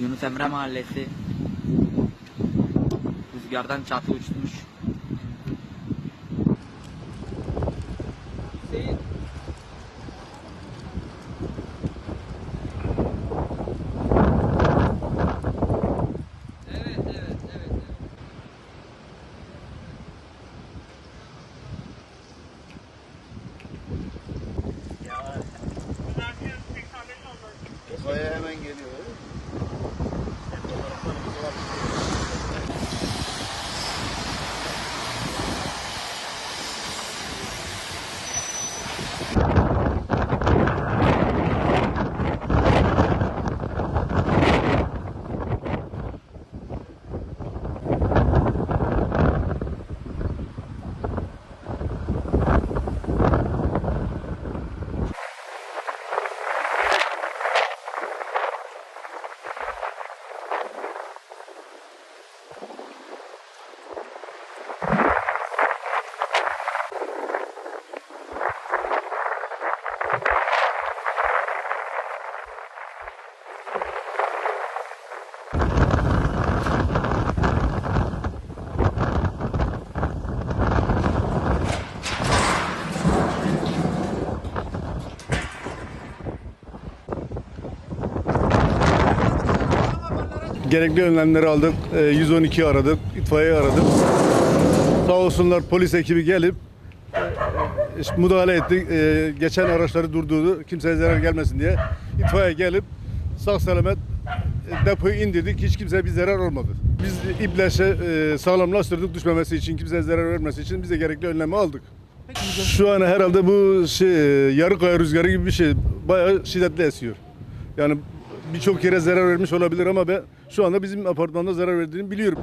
Yunus Emre Mahallesi. Rüzgardan çatı uçmuş. Gerekli önlemleri aldık. E, 112 aradık, itfaiye aradık. Sağ olsunlar polis ekibi gelip e, müdahale etti. E, geçen araçları durdurdu. Kimseye zarar gelmesin diye. İtfaiye gelip sağ selamet e, depoyu indirdik. Hiç kimseye bir zarar olmadı. Biz iple e, sağlamlaştırdık düşmemesi için, kimseye zarar vermesi için biz de gerekli önlemi aldık. Şu an herhalde bu şey e, yarı kaya rüzgarı gibi bir şey. Bayağı şiddetli esiyor. Yani birçok yere zarar vermiş olabilir ama ben şu anda bizim apartmanda zarar verdiğini biliyorum.